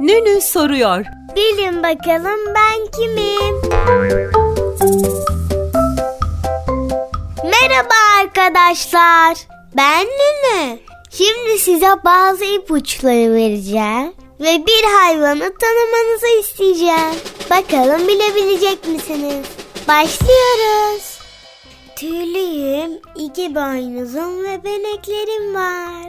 Nünü soruyor. Bilin bakalım ben kimim? Merhaba arkadaşlar. Ben Nene. Şimdi size bazı ipuçları vereceğim ve bir hayvanı tanımanızı isteyeceğim. Bakalım bilebilecek misiniz? Başlıyoruz. Tüylüyüm, iki boynuzum ve beneklerim var.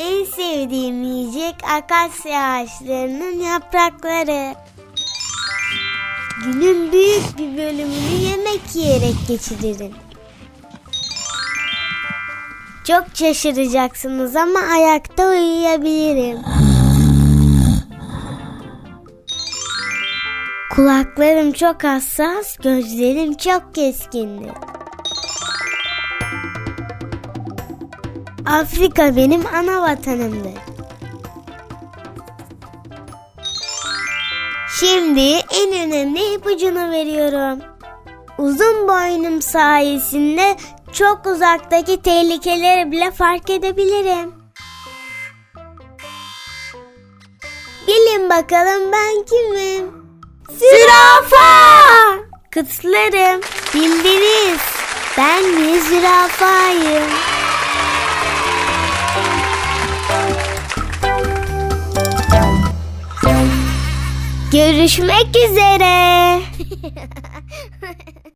En sevdiğim yiyecek akasya ağaçlarının yaprakları. Günün büyük bir bölümünü yemek yiyerek geçiririm. Çok şaşıracaksınız ama ayakta uyuyabilirim. Kulaklarım çok hassas, gözlerim çok keskindir. Afrika benim ana vatanımdır. Şimdi en önemli ipucunu veriyorum. Uzun boynum sayesinde çok uzaktaki tehlikeleri bile fark edebilirim. Bilin bakalım ben kimim? Zürafa! Kıtlarım, bildiniz. Ben bir zürafayım. Görüşmek üzere.